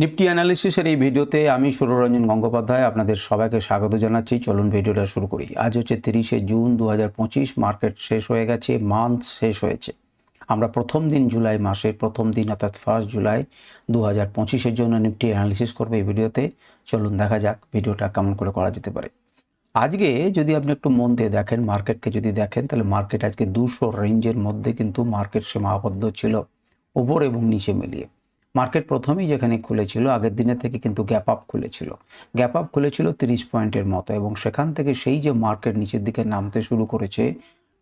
Nifty অ্যানালিসিসের এই ভিডিওতে আমি সুররঞ্জন গঙ্গোপাধ্যায় আপনাদের সবাইকে স্বাগত জানাচ্ছি। চলুন ভিডিওটা শুরু করি। আজ হচ্ছে তিরিশে জুন দু হাজার পঁচিশ, মার্কেট শেষ হয়ে গেছে, মান্থ শেষ হয়েছে। আমরা প্রথম দিন জুলাই মাসের প্রথম দিন অর্থাৎ ফার্স্ট জুলাই দু হাজার পঁচিশের জন্য নিফটি অ্যানালিসিস করব এই ভিডিওতে। চলুন দেখা যাক ভিডিওটা কেমন করে করা যেতে পারে। আজকে যদি আপনি একটু মন দিয়ে দেখেন, মার্কেটকে যদি দেখেন, তাহলে মার্কেট আজকে দুশো রেঞ্জের মধ্যে কিন্তু মার্কেট সীমাবদ্ধ ছিল ওপর এবং নিচে মিলিয়ে। মার্কেট প্রথমেই যেখানে খুলেছিল, আগের দিনের থেকে কিন্তু গ্যাপ আপ খুলেছিল। গ্যাপ আপ খুলেছিল তিরিশ পয়েন্টের মতো এবং সেখান থেকে সেই যে মার্কেট নিচের দিকে নামতে শুরু করেছে,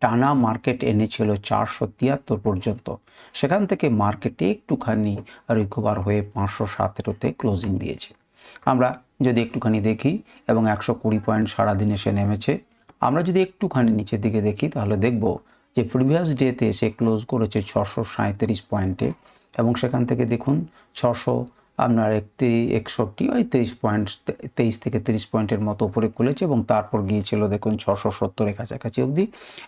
টানা মার্কেট এনেছিল চারশো তিয়াত্তর পর্যন্ত। সেখান থেকে মার্কেটে একটুখানি রিকভার হয়ে পাঁচশো সতেরোতে ক্লোজিং দিয়েছে। আমরা যদি একটুখানি দেখি এবং একশো কুড়ি পয়েন্ট সারাদিন এসে নেমেছে, আমরা যদি একটুখানি নিচের দিকে দেখি তাহলে দেখব যে প্রিভিয়াস ডেতে এসে ক্লোজ করেছে ছশো সাঁত্রিশ পয়েন্টে। এবং সেখান থেকে দেখুন ছশো আপনার একটি একষট্টি, ওই তেইশ পয়েন্ট, তেইশ থেকে তিরিশ পয়েন্টের মতো উপরে খুলেছে এবং তারপর গিয়েছিল দেখুন ছশো সত্তরের কাছাকাছি অবধি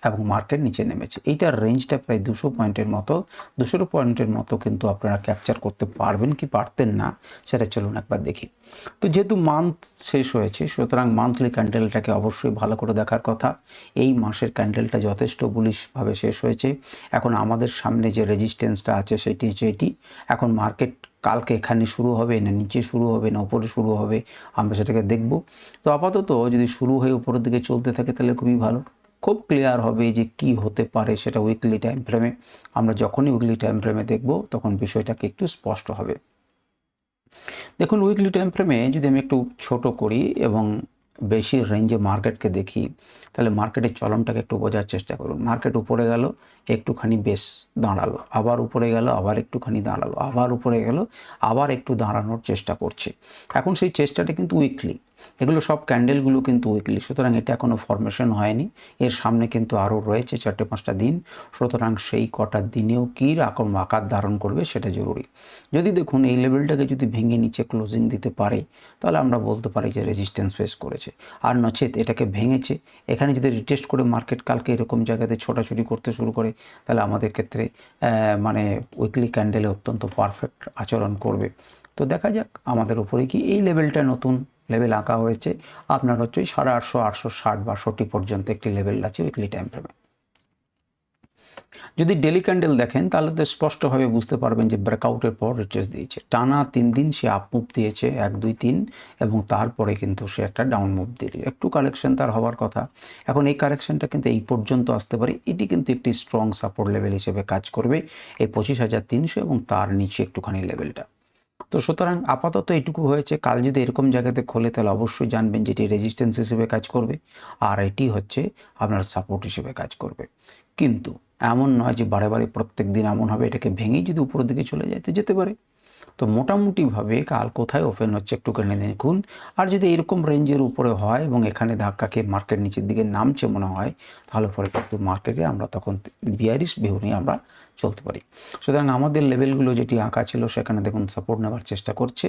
এবং মার্কেট নিচে নেমেছে। এইটার রেঞ্জটা প্রায় দুশো পয়েন্টের মতো, দুশো পয়েন্টের মতো কিন্তু আপনারা ক্যাপচার করতে পারবেন কি পারতেন না, সেটা চলুন একবার দেখি। তো যেহেতু মান্থ শেষ হয়েছে, সুতরাং মান্থলি ক্যান্ডেলটাকে অবশ্যই ভালো করে দেখার কথা। এই মাসের ক্যান্ডেলটা যথেষ্ট বুলিশভাবে শেষ হয়েছে। এখন আমাদের সামনে যে রেজিস্ট্যান্সটা আছে সেটি হচ্ছে এটি। এখন মার্কেট কালকে এখানে শুরু হবে, না নিচে শুরু হবে, না ওপরে শুরু হবে, আমরা সেটাকে দেখব। তো আপাতত যদি শুরু হয়ে উপরের দিকে চলতে থাকে তাহলে খুবই ভালো। খুব ক্লিয়ার হবে যে কি হতে পারে সেটা উইকলি টাইম ফ্রেমে আমরা যখনই উইকলি টাইম ফ্রেমে দেখব, তখন বিষয়টাকে একটু স্পষ্ট হবে। দেখুন উইকলি টাইম ফ্রেমে যদি আমি একটু ছোট করি এবং বেশি রেঞ্জে মার্কেটকে দেখি, তাহলে মার্কেটের চলনটাকে একটু বোঝার চেষ্টা করুন। মার্কেট উপরে গেল, একটুখানি বেশ দাঁড়াল। আবার উপরে গেল, আবার একটুখানি দাঁড়াল। আবার উপরে গেল, আবার একটু দাঁড়ানোর চেষ্টা করছে। এখন সেই চেষ্টাটা কিন্তু উইকলি এগুলো সব ক্যান্ডেলগুলো কিন্তু উইকলি সুতরাং এটা এখনও ফরমেশন হয়নি। এর সামনে কিন্তু আরও রয়েছে চারটে পাঁচটা দিন। সুতরাং সেই কটা দিনেও কী রকম আকার ধারণ করবে সেটা জরুরি। যদি দেখুন এই লেভেলটাকে যদি ভেঙে নিচে ক্লোজিং দিতে পারে, তাহলে আমরা বলতে পারি যে রেজিস্ট্যান্স ফেস করেছে। আর নচেত এটাকে ভেঙেছে। এখানে যদি রিটেস্ট করে মার্কেট কালকে এরকম জায়গাতে ছোটাছুটি করতে শুরু করে, তাহলে আমাদের ক্ষেত্রে মানে উইকলি ক্যান্ডেলে অত্যন্ত পারফেক্ট আচরণ করবে। তো দেখা যাক আমাদের উপরে কি এই লেভেলটা নতুন লেভেল আঁকা হয়েছে। আপনার হচ্ছে ওই সাড়ে আটশো আটশো ষাট বাষট্টি পর্যন্ত একটি লেভেল আছে উইকলি টাইম ফ্রেমে যদি ডেলি ক্যান্ডেল দেখেন, তাহলে তো স্পষ্টভাবে বুঝতে পারবেন যে ব্রেকআউটের পর রিচেস দিয়েছে। টানা তিন দিন সে আপ মুভ দিয়েছে, এক, দুই, তিন, এবং তারপরে কিন্তু সে একটা ডাউন মুভ দিল। একটু কালেকশন তার হওয়ার কথা। এখন এই কারেকশনটা কিন্তু এই পর্যন্ত আসতে পারে। এটি কিন্তু একটি স্ট্রং সাপোর্ট লেভেল হিসেবে কাজ করবে। এই পঁচিশ হাজার তিনশো এবং তার নিচে একটুখানি লেভেলটা তো সুতরাং আপাতত এটুকু হয়েছে। কাল যদি এরকম জায়গাতে খোলে, তাহলে অবশ্যই জানবেন যেটি রেজিস্ট্যান্স হিসেবে কাজ করবে আর এটি হচ্ছে আপনার সাপোর্ট হিসেবে কাজ করবে। কিন্তু এমন নয় যে বারে বারে প্রত্যেক দিন এমন হবে, এটাকে ভেঙেই যদি উপরের দিকে চলে যায়, তো যেতে পারে। তো মোটামুটিভাবে কাল কোথায় ওপেন হচ্ছে একটুখানি দেখুন। আর যদি এরকম রেঞ্জের উপরে হয় এবং এখানে ধাক্কাকে মার্কেট নিচের দিকে নামছে মনে হয়, তাহলে পরে কিন্তু মার্কেটে আমরা তখন বিয়ারিশ ভিউ নিয়ে আমরা চলতে পারি। সুতরাং আমাদের লেভেলগুলো যেটি আঁকা ছিল সেখানে দেখুন সাপোর্ট নেওয়ার চেষ্টা করছে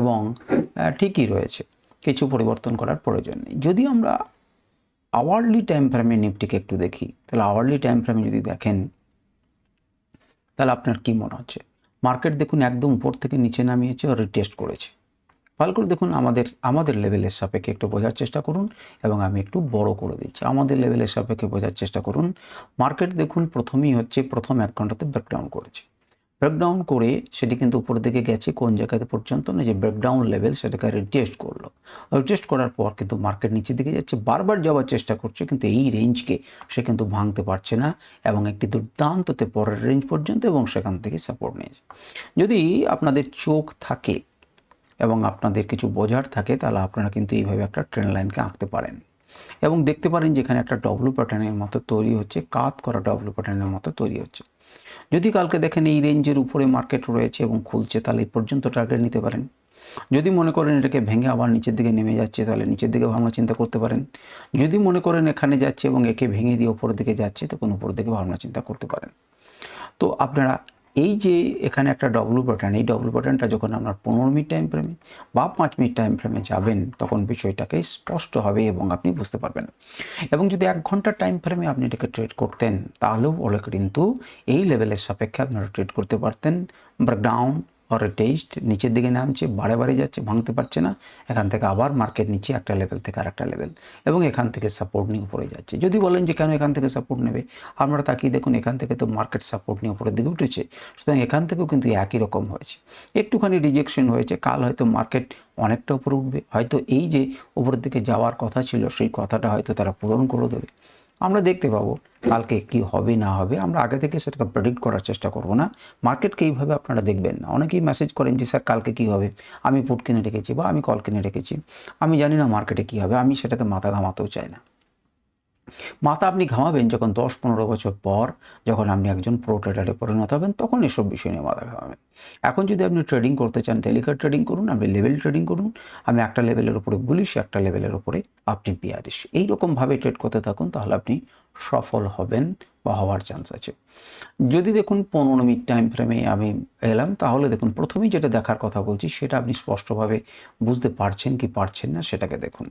এবং ঠিকই রয়েছে। কিছু পরিবর্তন করার প্রয়োজন নেই। যদি আমরা আওয়ারলি টাইম ফ্রেমে নিফটিকে একটু দেখি, তাহলে আওয়ারলি টাইম ফ্রেমে যদি দেখেন, তাহলে আপনার কি মনে হচ্ছে? মার্কেট দেখুন একদম উপর থেকে নিচে নামিয়েছে আর রিটেস্ট করেছে। ভালো করে দেখুন আমাদের আমাদের লেভেলের সাপেক্ষে একটু বোঝার চেষ্টা করুন এবং আমি একটু বড় করে দিচ্ছি। আমাদের লেভেলের সাপেক্ষে বোঝার চেষ্টা করুন। মার্কেট দেখুন প্রথমেই হচ্ছে প্রথম এক ঘন্টাতে ব্রেকডাউন করেছে। ব্রেকডাউন করে সেটি কিন্তু উপর দিকে গেছে, কোন জায়গাতে পর্যন্ত না, যে ব্রেকডাউন লেভেল সেটাকে রিটেস্ট করল। রিটেস্ট করার পর কিন্তু মার্কেট নিচের দিকে যাচ্ছে, বারবার যাওয়ার চেষ্টা করছে, কিন্তু এই রেঞ্জকে সে কিন্তু ভাঙতে পারছে না এবং একটি দুর্দান্ততে পরের রেঞ্জ পর্যন্ত এবং সেখান থেকে সাপোর্ট নিয়েছে। যদি আপনাদের চোখ থাকে এবং আপনাদের কিছু বোঝার থাকে, তাহলে আপনারা কিন্তু এইভাবে একটা ট্রেন লাইনকে আঁকতে পারেন। এবং দেখতে পারেন যেখানে একটা ডব্লু প্যাটার্নের মতো তৈরি হচ্ছে, কাত করা ডব্লু প্যাটার্নের মতো তৈরি হচ্ছে। যদি কালকে দেখেন এই রেঞ্জের উপরে মার্কেট রয়েছে এবং খুলছে, তাহলে এই পর্যন্ত টার্গেট নিতে পারেন। যদি মনে করেন এটাকে ভেঙে আবার নিচের দিকে নেমে যাচ্ছে, তাহলে নিচের দিকে ভাবনা চিন্তা করতে পারেন। যদি মনে করেন এখানে যাচ্ছে এবং একে ভেঙে দিয়ে ওপরের দিকে যাচ্ছে, তখন উপরের দিকে ভাবনা চিন্তা করতে পারেন। তো আপনারা এই যে এখানে একটা ডব্লু প্যাটার্ন এই ডব্লু প্যাটার্নটা যখন আপনার পনেরো মিনিট টাইম ফ্রেমে বা পাঁচ মিনিট টাইম ফ্রেমে যাবেন, তখন বিষয়টাকে স্পষ্ট হবে এবং আপনি বুঝতে পারবেন। এবং যদি এক ঘণ্টার টাইম ফ্রেমে আপনি এটাকে ট্রেড করতেন, তাহলেও অনেক কিন্তু এই লেভেলের সাপেক্ষে আপনারা ট্রেড করতে পারতেন। ব্রেকডাউন পরে টেস্ট নিচের দিকে নামছে, বারে বারে যাচ্ছে, ভাঙতে পারছে না, এখান থেকে আবার মার্কেট নিচে একটা লেভেল থেকে আর একটা লেভেল এবং এখান থেকে সাপোর্ট নিয়ে উপরে যাচ্ছে। যদি বলেন যে কেন এখান থেকে সাপোর্ট নেবে আপনারা তাকিয়ে দেখুন, এখান থেকে তো মার্কেট সাপোর্ট নিয়ে উপরের দিকে উঠেছে, সুতরাং এখান থেকেও কিন্তু একই রকম হয়েছে। একটুখানি রিজেকশন হয়েছে, কাল হয়তো মার্কেট অনেকটা উপরে উঠবে, হয়তো এই যে উপরের দিকে যাওয়ার কথা ছিল, সেই কথাটা হয়তো তারা পূরণ করে দেবে। আমরা দেখতে পাবো কালকে কি হবে, না হবে। আমরা আগে থেকে সেটাকে প্রেডিক্ট করার চেষ্টা করব না। মার্কেটকে এইভাবে আপনারা দেখবেন না। অনেকেই মেসেজ করেন যে, স্যার, কালকে কি হবে? আমি পুট কিনে রেখেছি বা আমি কল কিনে রেখেছি। আমি জানি না মার্কেটে কি হবে। আমি সেটাতে মাথা ঘামাতেও চাই না। মাথা আপনি ঘামাবেন যখন দশ পনেরো বছর পর যখন আপনি একজন প্রো ট্রেডারে পরিণত হবেন, তখন এসব বিষয় নিয়ে মাথা ঘামাবেন। এখন যদি আপনি ট্রেডিং করতে চান টেলিকার ট্রেডিং করুন, আপনি লেভেল ট্রেডিং করুন, আমি একটা লেভেলের উপরে বলিস একটা লেভেলের উপরে আপনি বিয়ারিশ এইরকমভাবে ট্রেড করতে থাকুন, তাহলে আপনি সফল হবেন বা হওয়ার চান্স আছে। যদি দেখুন পনেরো মিনিট টাইম ফ্রেমে আমি এলাম, তাহলে দেখুন প্রথমেই যেটা দেখার কথা বলছি, সেটা আপনি স্পষ্টভাবে বুঝতে পারছেন কি পারছেন না, সেটাকে দেখুন।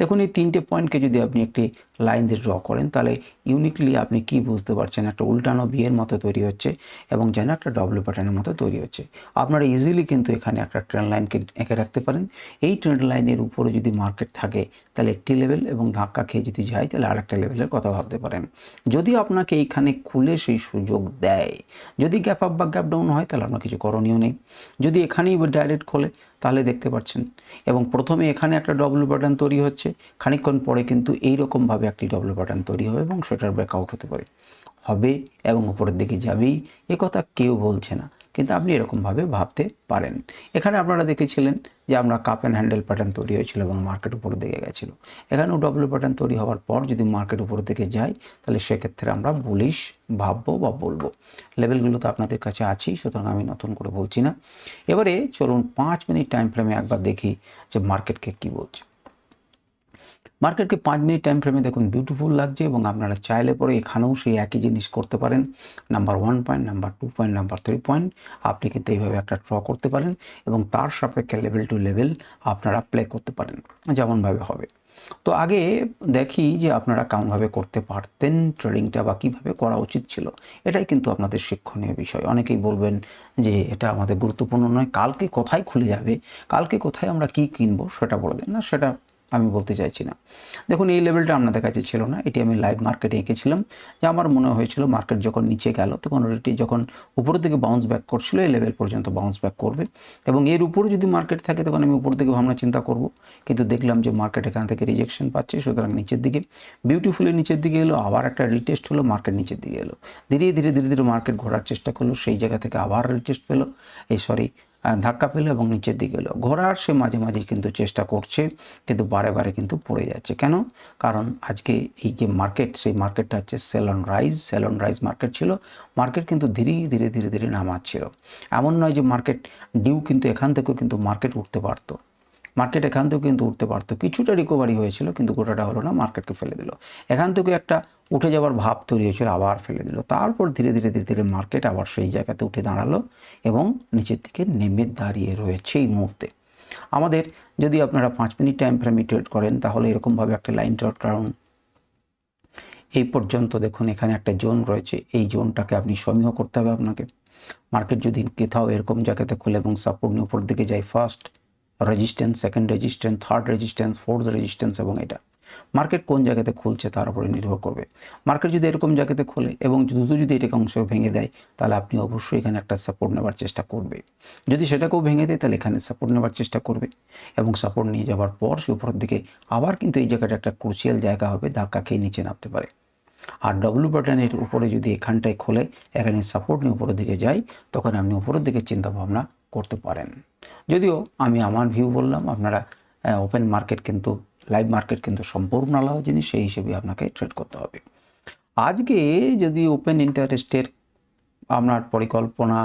দেখুন, এই তিনটে পয়েন্টকে যদি আপনি একটি লাইন দিয়ে ড্র করেন, তাহলে ইউনিকলি আপনি কি বুঝতে পারছেন? একটা উল্টানো বিয়ের মতো তৈরি হচ্ছে এবং যেন একটা ডব্লিউ প্যাটার্নের মতো তৈরি হচ্ছে। আপনারা ইজিলি কিন্তু এখানে একটা ট্রেন লাইনকে এঁকে রাখতে পারেন। এই ট্রেন লাইনের উপরে যদি মার্কেট থাকে, তাহলে একটি লেভেল এবং ধাক্কা খেয়ে যদি যায়, তাহলে আরেকটা লেভেলের কথা ভাবতে পারেন। যদি আপনাকে এইখানে খুলে সেই সুযোগ দেয়, যদি গ্যাপ আপ বা গ্যাপ ডাউন হয়, তাহলে আপনার কিছু করণীয় নেই। যদি এখানেই ডাইরেক্ট খোলে, তাহলে দেখতে পাচ্ছেন এবং প্রথমে এখানে একটা ডব্লু প্যাটার্ন তৈরি হচ্ছে, খানিকক্ষণ পরে কিন্তু এই রকমভাবে একটি ডবল প্যাটার্ন তৈরি হবে এবং সেটার ব্রেকআউট হতে পারে। হবে এবং উপরের দিকে যাবেই, এ কথা কেউ বলছে না, কিন্তু আপনি এরকমভাবে ভাবতে পারেন। এখানে আপনারা দেখেছিলেন যে আমরা কাপ অ্যান্ড হ্যান্ডেল প্যাটার্ন তৈরি হয়েছিল এবং মার্কেট উপরের দিকে গেছিল। এখানেও ডব্লিউ প্যাটার্ন তৈরি হওয়ার পর যদি মার্কেট উপরের দিকে যায় তাহলে সেক্ষেত্রে আমরা বুলিশ ভাববো বা বলব। লেভেলগুলো তো আপনাদের কাছে আছেই, সুতরাং আমি নতুন করে বলছি না। এবারে চলুন পাঁচ মিনিট টাইম ফ্রেমে একবার দেখি যে মার্কেটকে কী বলছে। মার্কেটকে পাঁচ মিনিট টাইম ফ্রেমে দেখুন বিউটিফুল লাগছে এবং আপনারা চাইলে পরে এখানেও সেই একই জিনিস করতে পারেন। Number one point number two point number three point আপনি কিন্তু এইভাবে একটা ড্র করতে পারেন এবং তার সাপেক্ষে লেভেল টু লেভেল আপনারা প্লে করতে পারেন। যেমনভাবে হবে। তো আগে দেখি যে আপনারা কেমনভাবে করতে পারতেন ট্রেডিংটা বা কীভাবে করা উচিত ছিল। এটাই কিন্তু আপনাদের শিক্ষণীয় বিষয়। অনেকেই বলবেন যে এটা আমাদের গুরুত্বপূর্ণ নয়। কালকে কোথায় খুলে যাবে? কালকে কোথায় আমরা কি কিনবো? সেটা বলে দেন। না, সেটা আমি বলতে চাইছি না। দেখুন, এই লেভেলটা আপনাদের কাছে ছিল না। এটি আমি লাইভ মার্কেটে এঁকেছিলাম। যে আমার মনে হয়েছিল মার্কেট যখন নিচে গেল, তখন এটি যখন উপরের দিকে বাউন্স ব্যাক করছিল, এই লেভেল পর্যন্ত বাউন্স ব্যাক করবে। এবং এর উপরে যদি মার্কেট থাকে, তখন আমি উপর দিকে ভাবনা চিন্তা করব। কিন্তু দেখলাম যে মার্কেট এখান থেকে রিজেকশন পাচ্ছে, সুতরাং নিচের দিকে। বিউটিফুলি নিচের দিকে এলো, আবার একটা রিটেস্ট হলো মার্কেট নিচের দিকে এলো। ধীরে ধীরে ধীরে ধীরে মার্কেট ঘোরার চেষ্টা করল, সেই জায়গা থেকে আবার রিটেস্ট পেল। এই সরি ধাক্কা পেল এবং নিচের দিকে এলো। ঘোরার সে মাঝে মাঝে কিন্তু চেষ্টা করছে, কিন্তু বারে বারে কিন্তু পড়ে যাচ্ছে। কেন? কারণ আজকে এই যে মার্কেট, সেই মার্কেটটা হচ্ছে sell on rise sell on rise market ছিল। মার্কেট কিন্তু ধীরে ধীরে ধীরে ধীরে নামাচ্ছিল। এমন নয় যে মার্কেট ডিউ কিন্তু এখান থেকেও কিন্তু মার্কেট উঠতে পারতো। মার্কেট এখান থেকেও কিন্তু উঠতে পারতো। কিছুটা রিকভারি হয়েছিল, কিন্তু গোটাটা হলো না মার্কেটকে ফেলে দিল। এখান থেকে একটা উঠে যাওয়ার ভাব তৈরি হয়েছিল, আবার ফেলে দিল। তারপর ধীরে ধীরে ধীরে ধীরে মার্কেট আবার সেই জায়গাতে উঠে দাঁড়াল এবং নিচের দিকে নেমে দাঁড়িয়ে রয়েছে এই মুহূর্তে। আমাদের যদি আপনারা পাঁচ মিনিট টাইম ফ্রেমে ট্রেড করেন, তাহলে এরকমভাবে একটা লাইন ড্রট কারণ এই পর্যন্ত দেখুন, এখানে একটা জোন রয়েছে। এই জোনটাকে আপনি সমীহ করতে হবে আপনাকে। মার্কেট যদি কোথাও এরকম জায়গাতে খুলে এবং সাপোর্ট নিয়ে উপর দিকে যায় first resistance second resistance third resistance fourth resistance এবং এটা। মার্কেট কোন জায়গাতে খুলছে তার উপরে নির্ভর করবে। মার্কেট যদি এরকম জায়গাতে খোলে এবং দ্রুত যদি এটাকে অংশ ভেঙে দেয়, তাহলে আপনি অবশ্যই এখানে একটা সাপোর্ট নেওয়ার চেষ্টা করবে। যদি সেটাকেও ভেঙে দেয়, তাহলে এখানে সাপোর্ট নেওয়ার চেষ্টা করবে এবং সাপোর্ট নিয়ে যাওয়ার পর সে উপরের দিকে আবার কিন্তু এই জায়গাটা একটা ক্রুশিয়াল জায়গা হবে, ধাক্কা খেয়ে নিচে নামতে পারে। আর ডব্লু বাটনের উপরে যদি এখানটায় খোলে, এখানে সাপোর্ট নিয়ে উপরের দিকে যায়, তখন আপনি উপরের দিকে চিন্তা ভাবনা করতে পারেন। যদিও আমি আমার ভিউ বললাম, আপনারা ওপেন মার্কেট কিন্তু লাইভ মার্কেট কিন্তু সম্পূর্ণ আলাদা জিনিস, সেই হিসেবে আপনাকে ট্রেড করতে হবে। আজকে যদি ওপেন ইন্টারেস্টের আপনার পরিকল্পনা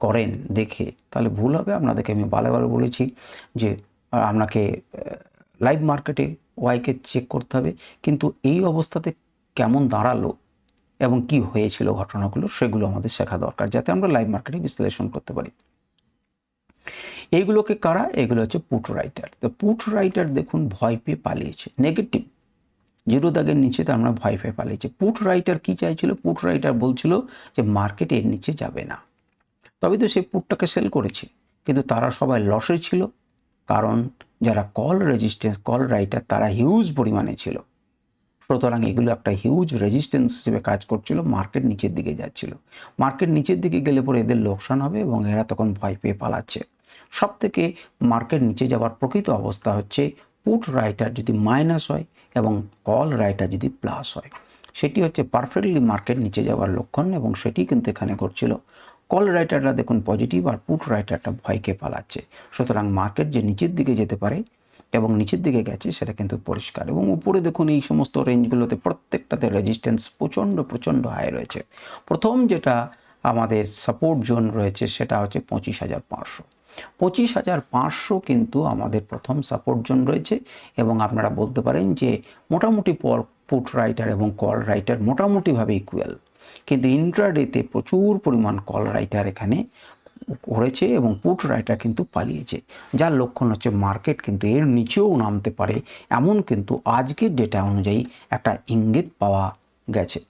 করেন দেখে, তাহলে ভুল হবে। আপনাদেরকে আমি বারে বলেছি যে আপনাকে লাইভ মার্কেটে ওয়াইকে চেক করতে হবে। কিন্তু এই অবস্থাতে কেমন দাঁড়াল এবং কি হয়েছিল ঘটনাগুলো, সেগুলো আমাদের শেখা দরকার, যাতে আমরা লাইভ মার্কেটে বিশ্লেষণ করতে পারি। এইগুলোকে কারা? এগুলো হচ্ছে পুট রাইটার। তো পুট রাইটার দেখুন ভয় পেয়ে পালিয়েছে। নেগেটিভ জিরো দাগের নিচে তো আমরা ভয় পেয়ে পালিয়েছি। পুট রাইটার কি চাইছিল? পুট রাইটার বলছিল যে মার্কেট এর নিচে যাবে না। তবে তো সেই পুটটাকে সেল করেছে। কিন্তু তারা সবাই লসে ছিল। কারণ যারা কল রেজিস্ট্যান্স কল রাইটার তারা হিউজ পরিমাণে ছিল। সুতরাং এগুলো একটা হিউজ রেজিস্ট্যান্স হিসেবে কাজ করছিল মার্কেট নিচের দিকে যাচ্ছিল। মার্কেট নিচের দিকে গেলে পরে এদের লোকসান হবে এবং এরা তখন ভয় পেয়ে পালাচ্ছে। সব থেকে মার্কেট নিচে যাওয়ার প্রকৃত অবস্থা হচ্ছে পুট রাইটার যদি মাইনাস হয় এবং কল রাইটার যদি প্লাস হয়। সেটি হচ্ছে পারফেক্টলি মার্কেট নিচে যাওয়ার লক্ষণ এবং সেটি কিন্তু এখানে ঘটছিল। কল রাইটাররা দেখুন পজিটিভ আর পুট রাইটারটা ভয়কে পালাচ্ছে। সুতরাং মার্কেট যে নিচের দিকে যেতে পারে এবং নিচের দিকে গেছে সেটা কিন্তু পরিষ্কার এবং উপরে দেখুন এই সমস্ত রেঞ্জগুলোতে প্রত্যেকটাতে রেজিস্ট্যান্স প্রচণ্ড প্রচণ্ড হাই রয়েছে। প্রথম যেটা আমাদের সাপোর্ট জোন রয়েছে সেটা হচ্ছে পঁচিশ হাজার পাঁচশো। পঁচিশ হাজার পাঁচশো কিন্তু আমাদের প্রথম সাপোর্ট জোন রয়েছে এবং আপনারা বলতে পারেন যে মোটামুটি পর পুট রাইটার এবং কল রাইটার মোটামুটিভাবে ইকুয়াল কিন্তু ইন্ট্রাডেতে প্রচুর পরিমাণ কল রাইটার এখানে করেছে এবং পুট রাইটার কিন্তু পালিয়েছে। যার লক্ষণ হচ্ছে মার্কেট কিন্তু এর নিচেও নামতে পারে, এমন কিন্তু আজকের ডেটা অনুযায়ী একটা ইঙ্গিত পাওয়া গেছে।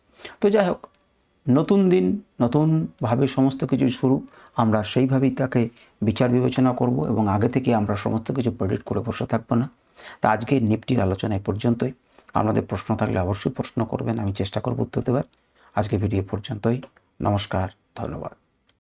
তো যাই হোক, নতুন দিন, নতুনভাবে সমস্ত কিছু শুরু, আমরা সেইভাবেই তাকে বিচার বিবেচনা করব এবং আগে থেকে আমরা সমস্ত কিছু প্রেডিক্ট করে বসে থাকব না। তা আজকে নিফটির আলোচনায় পর্যন্তই। আপনাদের প্রশ্ন থাকলে অবশ্যই প্রশ্ন করবেন, আমি চেষ্টা করব উত্তর দেওয়ার আজকে ভিডিও পর্যন্তই। নমস্কার, ধন্যবাদ।